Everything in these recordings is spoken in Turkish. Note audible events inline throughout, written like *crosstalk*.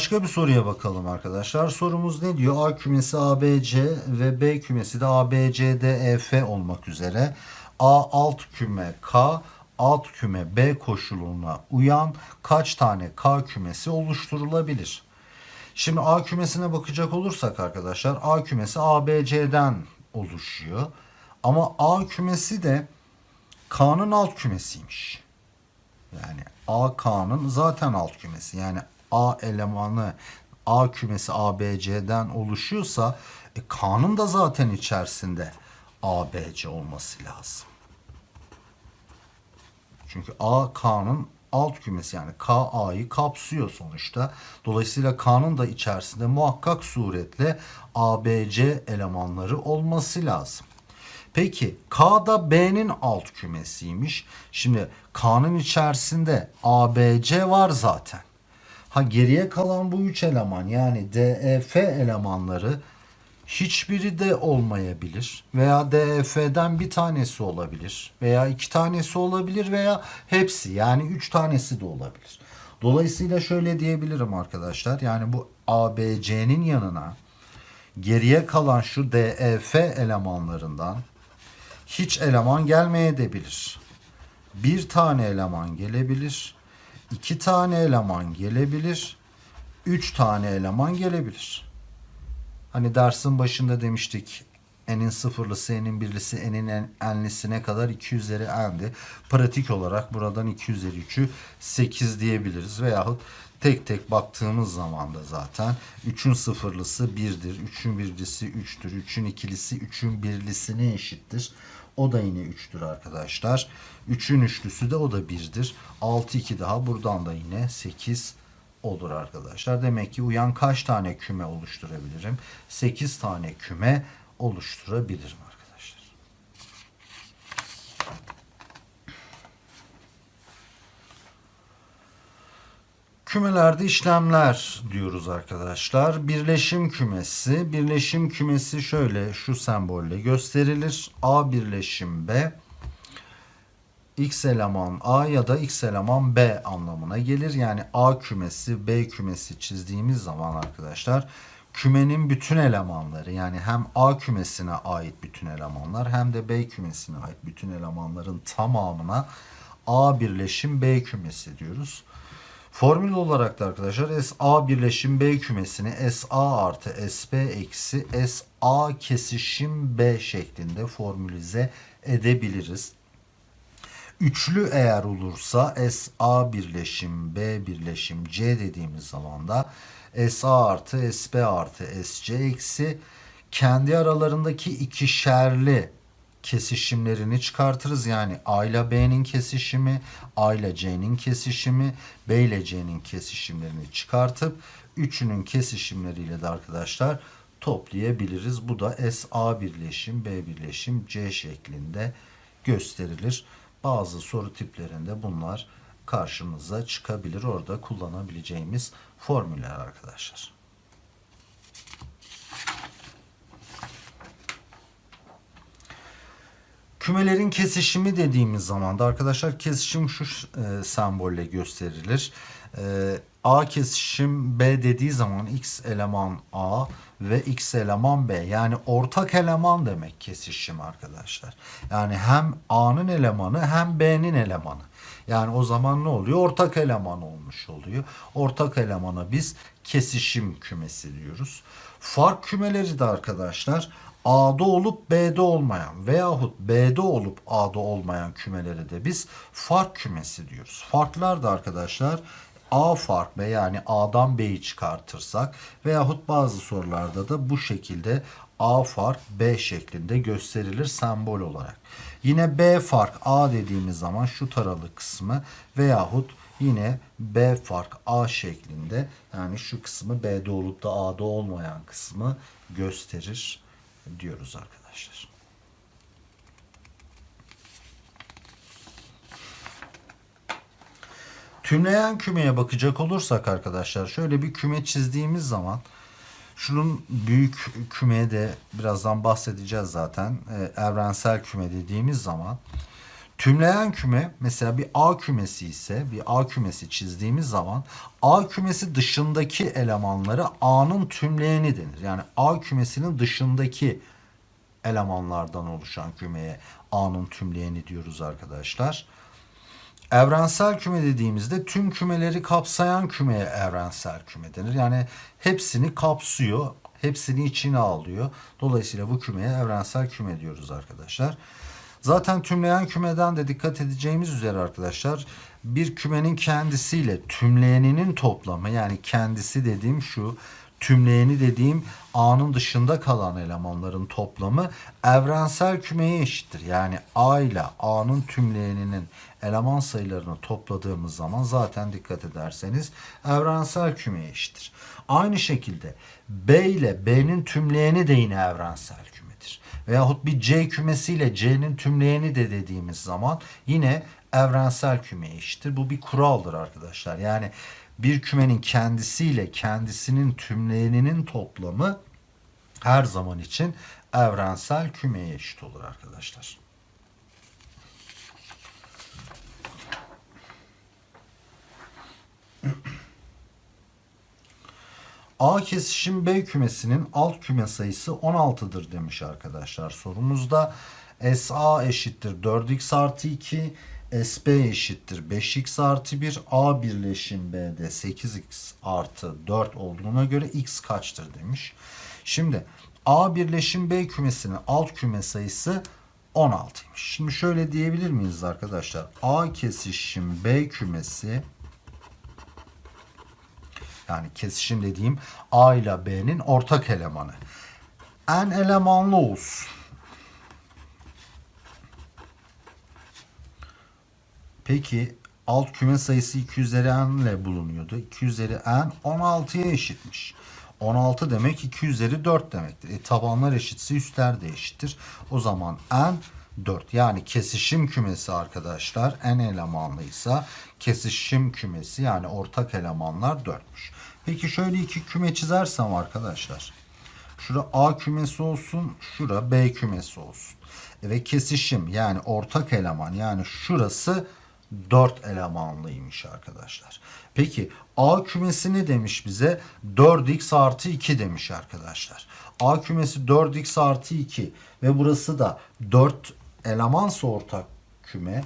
Başka bir soruya bakalım arkadaşlar. Sorumuz ne diyor? A kümesi ABC ve B kümesi de ABCDEF olmak üzere. A alt küme K, alt küme B koşuluna uyan kaç tane K kümesi oluşturulabilir? Şimdi A kümesine bakacak olursak arkadaşlar A kümesi ABC'den oluşuyor. Ama A kümesi de K'nın alt kümesiymiş. Yani A K'nın zaten alt kümesi. Yani A elemanı A kümesi ABC'den oluşuyorsa e, K'nın da zaten içerisinde ABC olması lazım. Çünkü A K'nın alt kümesi yani K A'yı kapsıyor sonuçta. Dolayısıyla K'nın da içerisinde muhakkak suretle ABC elemanları olması lazım. Peki K da B'nin alt kümesiymiş. Şimdi K'nın içerisinde ABC var zaten. Ha geriye kalan bu üç eleman yani DEF elemanları hiçbiri de olmayabilir veya DEF'den bir tanesi olabilir veya iki tanesi olabilir veya hepsi yani üç tanesi de olabilir. Dolayısıyla şöyle diyebilirim arkadaşlar yani bu ABC'nin yanına geriye kalan şu DEF elemanlarından hiç eleman gelmeyebilir. Bir tane eleman gelebilir. İki tane eleman gelebilir. Üç tane eleman gelebilir. Hani dersin başında demiştik n'in sıfırlısı, n'in birlisi, n'in en, enlisine kadar 2 üzeri n'di. Pratik olarak buradan 2 üzeri 3'ü 8 diyebiliriz. Veyahut tek tek baktığımız zaman da zaten 3'ün sıfırlısı 1'dir. 3'ün birlisi 3'tür. 3'ün ikilisi 3'ün birlisine eşittir. O da yine 3'tür arkadaşlar. 3'ün üçlüsü de o da 1'dir. 6 2 daha buradan da yine 8 olur arkadaşlar. Demek ki uyan kaç tane küme oluşturabilirim? 8 tane küme oluşturabilirim arkadaşlar. Kümelerde işlemler diyoruz arkadaşlar. Birleşim kümesi. Birleşim kümesi şöyle şu sembolle gösterilir. A birleşim B. X eleman A ya da X eleman B anlamına gelir. Yani A kümesi B kümesi çizdiğimiz zaman arkadaşlar kümenin bütün elemanları yani hem A kümesine ait bütün elemanlar hem de B kümesine ait bütün elemanların tamamına A birleşim B kümesi diyoruz. Formül olarak da arkadaşlar SA birleşim B kümesini SA artı SB eksi SA kesişim B şeklinde formülize edebiliriz. Üçlü eğer olursa SA birleşim B birleşim C dediğimiz zaman da SA artı SB artı SC eksi kendi aralarındaki ikişerli kesişimlerini çıkartırız. Yani A ile B'nin kesişimi, A ile C'nin kesişimi, B ile C'nin kesişimlerini çıkartıp üçünün kesişimleriyle de arkadaşlar toplayabiliriz. Bu da SA birleşim, B birleşim, C şeklinde gösterilir. Bazı soru tiplerinde bunlar karşımıza çıkabilir. Orada kullanabileceğimiz formüller arkadaşlar. Kümelerin kesişimi dediğimiz zaman da arkadaşlar kesişim şu e, sembolle gösterilir. E, A kesişim B dediği zaman X eleman A ve X eleman B yani ortak eleman demek kesişim arkadaşlar. Yani hem A'nın elemanı hem B'nin elemanı. Yani o zaman ne oluyor? Ortak eleman olmuş oluyor. Ortak elemana biz kesişim kümesi diyoruz. Fark kümeleri de arkadaşlar A'da olup B'de olmayan veyahut B'de olup A'da olmayan kümelere de biz fark kümesi diyoruz. Farklar da arkadaşlar A fark B yani A'dan B'yi çıkartırsak veyahut bazı sorularda da bu şekilde A fark B şeklinde gösterilir sembol olarak. Yine B fark A dediğimiz zaman şu taralı kısmı veyahut yine B fark A şeklinde yani şu kısmı B'de olup da A'da olmayan kısmı gösterir diyoruz arkadaşlar. Tümleyen kümeye bakacak olursak arkadaşlar şöyle bir küme çizdiğimiz zaman şunun büyük kümeye de birazdan bahsedeceğiz zaten. Ee, evrensel küme dediğimiz zaman Tümleyen küme mesela bir A kümesi ise bir A kümesi çizdiğimiz zaman A kümesi dışındaki elemanları A'nın tümleyeni denir. Yani A kümesinin dışındaki elemanlardan oluşan kümeye A'nın tümleyeni diyoruz arkadaşlar. Evrensel küme dediğimizde tüm kümeleri kapsayan kümeye evrensel küme denir. Yani hepsini kapsıyor, hepsini içine alıyor. Dolayısıyla bu kümeye evrensel küme diyoruz arkadaşlar. Zaten tümleyen kümeden de dikkat edeceğimiz üzere arkadaşlar bir kümenin kendisiyle tümleyeninin toplamı yani kendisi dediğim şu tümleyeni dediğim A'nın dışında kalan elemanların toplamı evrensel kümeye eşittir. Yani A ile A'nın tümleyeninin eleman sayılarını topladığımız zaman zaten dikkat ederseniz evrensel kümeye eşittir. Aynı şekilde B ile B'nin tümleyeni de yine evrensel kümedir. Veyahut bir C kümesiyle C'nin tümleyeni de dediğimiz zaman yine evrensel kümeye eşittir. Bu bir kuraldır arkadaşlar. Yani bir kümenin kendisiyle kendisinin tümleyeninin toplamı her zaman için evrensel kümeye eşit olur arkadaşlar. *clears throat* A kesişim B kümesinin alt küme sayısı 16'dır demiş arkadaşlar sorumuzda. SA eşittir 4x artı 2, SB eşittir 5x artı 1, A birleşim B'de 8x artı 4 olduğuna göre x kaçtır demiş. Şimdi A birleşim B kümesinin alt küme sayısı 16'ymış. Şimdi şöyle diyebilir miyiz arkadaşlar? A kesişim B kümesi yani kesişim dediğim A ile B'nin ortak elemanı. N elemanlı olsun. Peki alt küme sayısı 2 üzeri n ile bulunuyordu. 2 üzeri n 16'ya eşitmiş. 16 demek 2 üzeri 4 demektir. E, tabanlar eşitse üstler de eşittir. O zaman n 4 yani kesişim kümesi arkadaşlar n elemanlıysa kesişim kümesi yani ortak elemanlar 4'müş. Peki şöyle iki küme çizersem arkadaşlar. Şura A kümesi olsun, şura B kümesi olsun. Ve kesişim yani ortak eleman yani şurası 4 elemanlıymış arkadaşlar. Peki A kümesi ne demiş bize? 4x artı 2 demiş arkadaşlar. A kümesi 4x artı 2 ve burası da 4 elemansa ortak küme.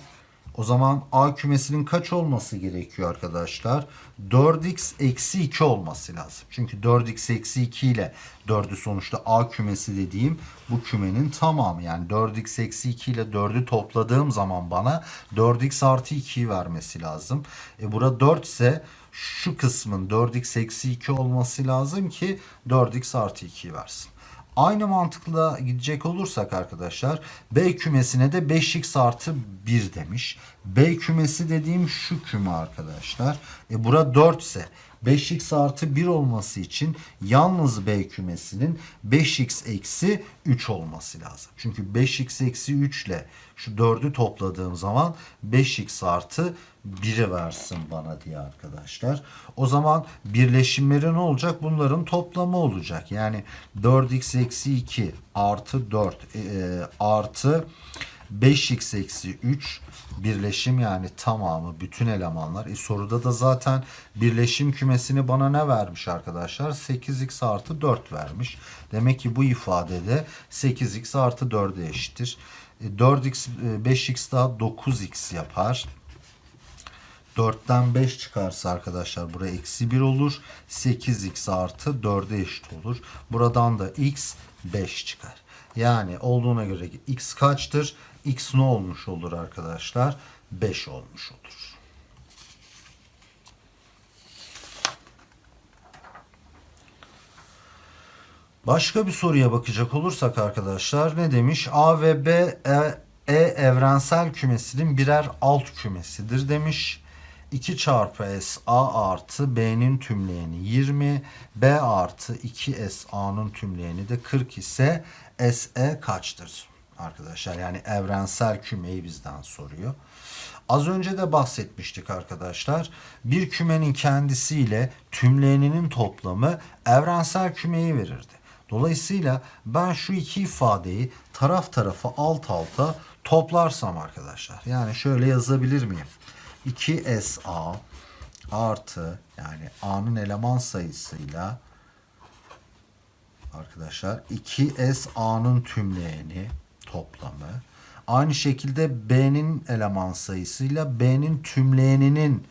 O zaman A kümesinin kaç olması gerekiyor arkadaşlar? 4x eksi 2 olması lazım. Çünkü 4x eksi 2 ile 4'ü sonuçta A kümesi dediğim bu kümenin tamamı. Yani 4x eksi 2 ile 4'ü topladığım zaman bana 4x artı 2'yi vermesi lazım. E bura 4 ise şu kısmın 4x eksi 2 olması lazım ki 4x artı 2'yi versin. Aynı mantıkla gidecek olursak arkadaşlar B kümesine de 5x artı 1 demiş. B kümesi dediğim şu küme arkadaşlar. E bura 4 ise 5x artı 1 olması için yalnız B kümesinin 5x eksi 3 olması lazım. Çünkü 5x eksi 3 ile şu 4'ü topladığım zaman 5x artı 1'i versin bana diye arkadaşlar. O zaman birleşimleri ne olacak? Bunların toplamı olacak. Yani 4x eksi 2 artı 4 e, artı 5x eksi 3 birleşim yani tamamı bütün elemanlar. E soruda da zaten birleşim kümesini bana ne vermiş arkadaşlar? 8x artı 4 vermiş. Demek ki bu ifadede 8x artı 4'e eşittir. E 4x 5x daha 9x yapar. 4'ten 5 çıkarsa arkadaşlar buraya eksi 1 olur. 8x artı 4'e eşit olur. Buradan da x 5 çıkar. Yani olduğuna göre x kaçtır? X ne olmuş olur arkadaşlar? 5 olmuş olur. Başka bir soruya bakacak olursak arkadaşlar ne demiş? A ve B e, e evrensel kümesinin birer alt kümesidir demiş. 2 çarpı S A artı B'nin tümleyeni 20, B artı 2 S A'nın tümleyeni de 40 ise SE kaçtır? Arkadaşlar yani evrensel kümeyi bizden soruyor. Az önce de bahsetmiştik arkadaşlar. Bir kümenin kendisiyle tümleyeninin toplamı evrensel kümeyi verirdi. Dolayısıyla ben şu iki ifadeyi taraf tarafa alt alta toplarsam arkadaşlar yani şöyle yazabilir miyim? 2SA artı yani A'nın eleman sayısıyla arkadaşlar 2S A'nın tümleyeni toplamı. Aynı şekilde B'nin eleman sayısıyla B'nin tümleyeninin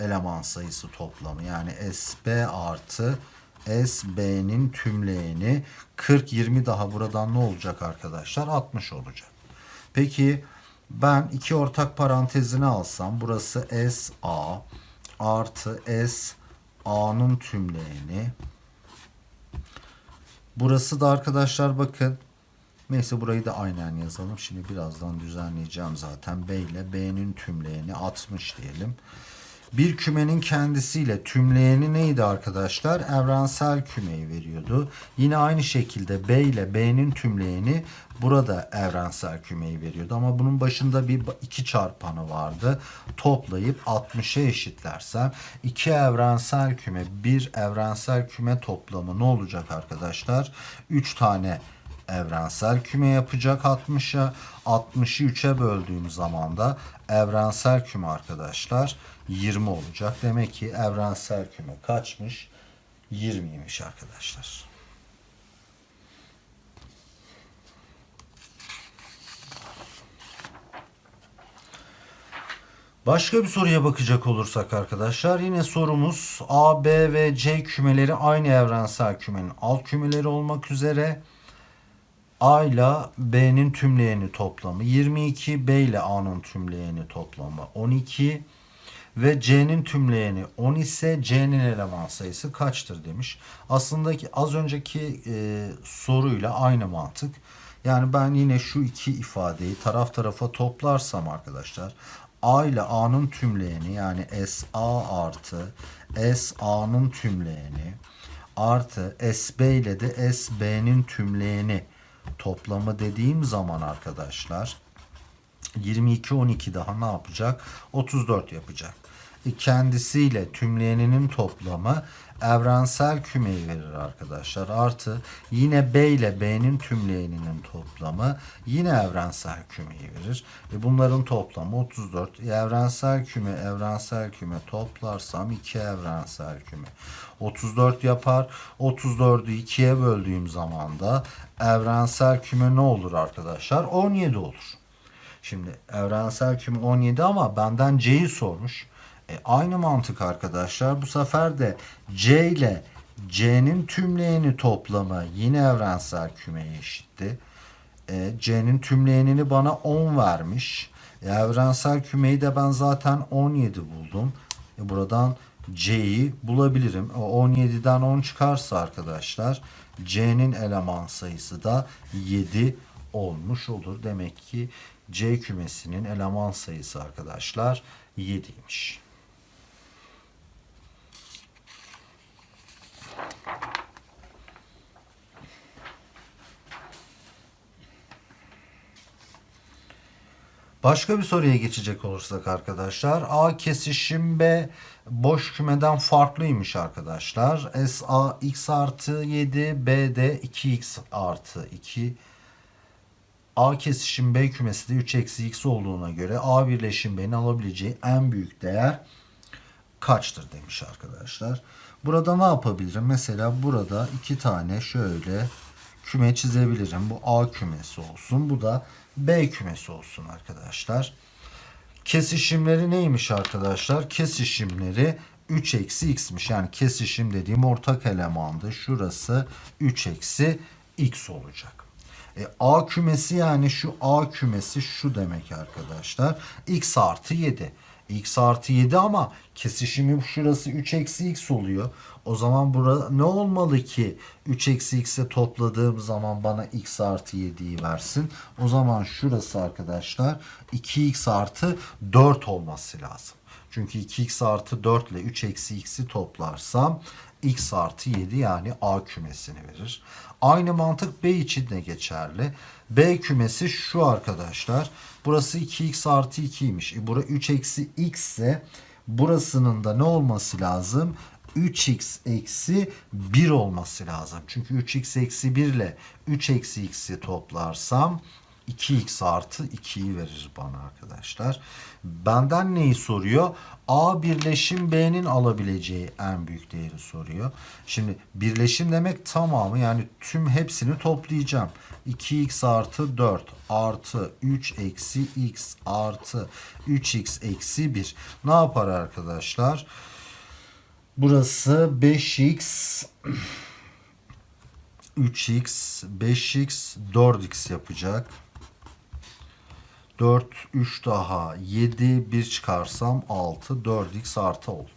eleman sayısı toplamı. Yani SB artı SB'nin tümleyeni 40 20 daha buradan ne olacak arkadaşlar? 60 olacak. Peki ben iki ortak parantezini alsam burası SA artı S A'nın tümleyeni Burası da arkadaşlar bakın Neyse burayı da aynen yazalım. Şimdi birazdan düzenleyeceğim zaten. B ile B'nin tümleyeni 60 diyelim. Bir kümenin kendisiyle tümleyeni neydi arkadaşlar? Evrensel kümeyi veriyordu. Yine aynı şekilde B ile B'nin tümleyeni burada evrensel kümeyi veriyordu. Ama bunun başında bir iki çarpanı vardı. Toplayıp 60'a eşitlersem iki evrensel küme bir evrensel küme toplamı ne olacak arkadaşlar? 3 tane evrensel küme yapacak 60'a. 60'ı 3'e böldüğüm zaman da evrensel küme arkadaşlar 20 olacak. Demek ki evrensel küme kaçmış? 20'ymiş arkadaşlar. Başka bir soruya bakacak olursak arkadaşlar yine sorumuz A, B ve C kümeleri aynı evrensel kümenin alt kümeleri olmak üzere A ile B'nin tümleyeni toplamı 22, B ile A'nın tümleyeni toplamı 12 ve C'nin tümleyeni 10 ise C'nin eleman sayısı kaçtır demiş. Aslında ki az önceki e, soruyla aynı mantık. Yani ben yine şu iki ifadeyi taraf tarafa toplarsam arkadaşlar A ile A'nın tümleyeni yani SA artı SA'nın tümleyeni artı SB ile de SB'nin tümleyeni toplamı dediğim zaman arkadaşlar 22 12 daha ne yapacak? 34 yapacak. Kendisiyle tümleyeninin toplamı evrensel kümeyi verir arkadaşlar. Artı yine B ile B'nin tümleyeninin toplamı yine evrensel kümeyi verir. E bunların toplamı 34. E evrensel küme evrensel küme toplarsam 2 evrensel küme. 34 yapar. 34'ü 2'ye böldüğüm zaman da evrensel küme ne olur arkadaşlar? 17 olur. Şimdi evrensel küme 17 ama benden C'yi sormuş. E, aynı mantık arkadaşlar. Bu sefer de C ile C'nin tümleyeni toplamı yine evrensel kümeye eşitti. E, C'nin tümleyenini bana 10 vermiş. E, evrensel kümeyi de ben zaten 17 buldum. E, buradan C'yi bulabilirim. O 17'den 10 çıkarsa arkadaşlar C'nin eleman sayısı da 7 olmuş olur. Demek ki C kümesinin eleman sayısı arkadaşlar 7'ymiş. Başka bir soruya geçecek olursak arkadaşlar A kesişim B boş kümeden farklıymış arkadaşlar. S A x artı 7 B de 2x artı 2 A kesişim B kümesi de 3 eksi x olduğuna göre A birleşim B'nin alabileceği en büyük değer kaçtır demiş arkadaşlar. Burada ne yapabilirim? Mesela burada iki tane şöyle küme çizebilirim. Bu A kümesi olsun. Bu da B kümesi olsun arkadaşlar. Kesişimleri neymiş arkadaşlar? Kesişimleri 3 eksi x'miş. Yani kesişim dediğim ortak elemandı. Şurası 3 eksi x olacak. E, A kümesi yani şu A kümesi şu demek arkadaşlar. x artı 7. x artı 7 ama kesişimi şurası 3 eksi x oluyor. O zaman burada ne olmalı ki 3 eksi x'e topladığım zaman bana x artı 7'yi versin. O zaman şurası arkadaşlar 2x artı 4 olması lazım. Çünkü 2x artı 4 ile 3 eksi x'i toplarsam x artı 7 yani A kümesini verir. Aynı mantık B için de geçerli. B kümesi şu arkadaşlar. Burası 2x artı 2'ymiş. E bura 3 eksi x ise burasının da ne olması lazım? 3x eksi 1 olması lazım. Çünkü 3x eksi 1 ile 3 eksi x'i toplarsam 2x artı 2'yi verir bana arkadaşlar. Benden neyi soruyor? A birleşim B'nin alabileceği en büyük değeri soruyor. Şimdi birleşim demek tamamı yani tüm hepsini toplayacağım. 2x artı 4 artı 3 eksi x artı 3x eksi 1. Ne yapar arkadaşlar? Burası 5x 3x, 5x, 4x yapacak. 4, 3 daha 7, 1 çıkarsam 6, 4x artı 6 olur.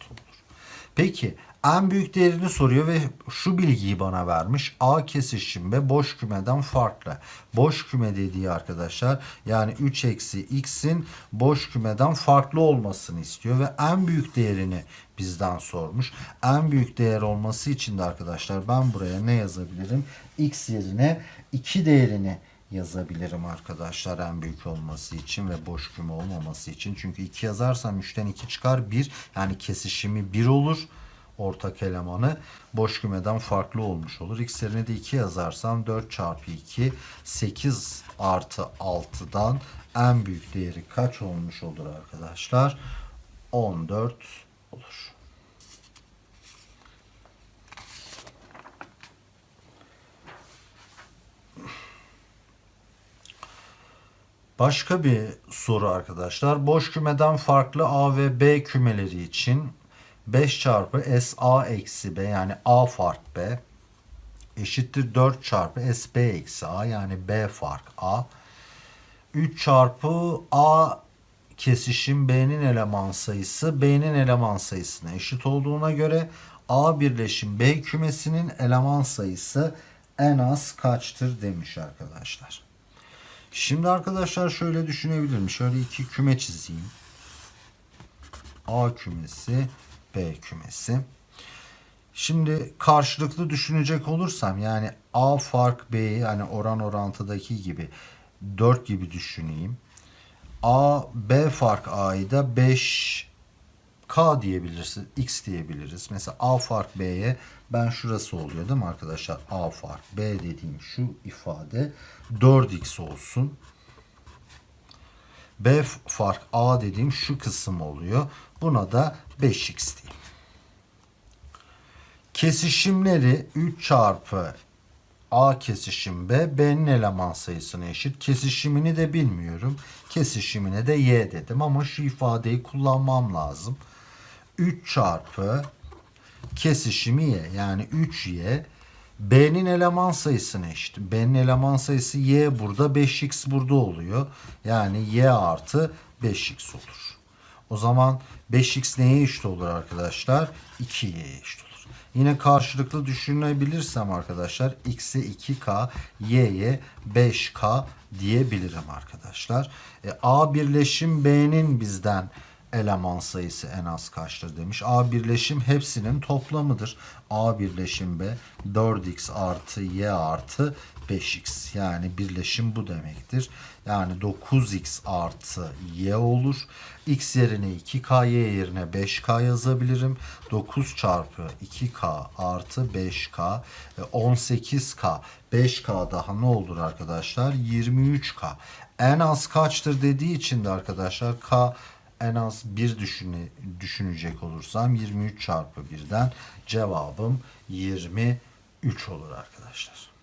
Peki en büyük değerini soruyor ve şu bilgiyi bana vermiş. A kesişim ve boş kümeden farklı. Boş küme dediği arkadaşlar yani 3 eksi x'in boş kümeden farklı olmasını istiyor ve en büyük değerini bizden sormuş. En büyük değer olması için de arkadaşlar ben buraya ne yazabilirim? x yerine 2 değerini yazabilirim arkadaşlar en büyük olması için ve boş küme olmaması için. Çünkü 2 yazarsam 3'ten 2 çıkar 1 yani kesişimi 1 olur ortak elemanı boş kümeden farklı olmuş olur. X yerine de 2 yazarsam 4 çarpı 2 8 artı 6'dan en büyük değeri kaç olmuş olur arkadaşlar? 14 olur. Başka bir soru arkadaşlar. Boş kümeden farklı A ve B kümeleri için 5 çarpı SA eksi B yani A fark B eşittir 4 çarpı SB eksi A yani B fark A. 3 çarpı A kesişim B'nin eleman sayısı B'nin eleman sayısına eşit olduğuna göre A birleşim B kümesinin eleman sayısı en az kaçtır demiş arkadaşlar. Şimdi arkadaşlar şöyle düşünebilirim. Şöyle iki küme çizeyim. A kümesi, B kümesi. Şimdi karşılıklı düşünecek olursam yani A fark B'yi yani oran orantıdaki gibi 4 gibi düşüneyim. A, B fark A'yı da 5 K diyebiliriz, X diyebiliriz. Mesela A fark B'ye ben şurası oluyor değil mi arkadaşlar? A fark B dediğim şu ifade 4X olsun. B fark A dediğim şu kısım oluyor. Buna da 5X diyeyim. Kesişimleri 3 çarpı A kesişim B, B'nin eleman sayısına eşit. Kesişimini de bilmiyorum. Kesişimine de Y dedim ama şu ifadeyi kullanmam lazım. 3 çarpı kesişimi Y yani 3Y B'nin eleman sayısına eşit. B'nin eleman sayısı Y burada 5X burada oluyor. Yani Y artı 5X olur. O zaman 5X neye eşit olur arkadaşlar? 2Y'ye eşit olur. Yine karşılıklı düşünebilirsem arkadaşlar x'e 2k, y'ye 5k diyebilirim arkadaşlar. E, A birleşim B'nin bizden eleman sayısı en az kaçtır demiş. A birleşim hepsinin toplamıdır. A birleşim B 4x artı y artı 5x yani birleşim bu demektir. Yani 9x artı y olur. x yerine 2k y yerine 5k yazabilirim. 9 çarpı 2k artı 5k e, 18k 5k daha ne olur arkadaşlar 23k en az kaçtır dediği için de arkadaşlar k en az bir düşüne, düşünecek olursam 23 çarpı 1'den cevabım 23 olur arkadaşlar.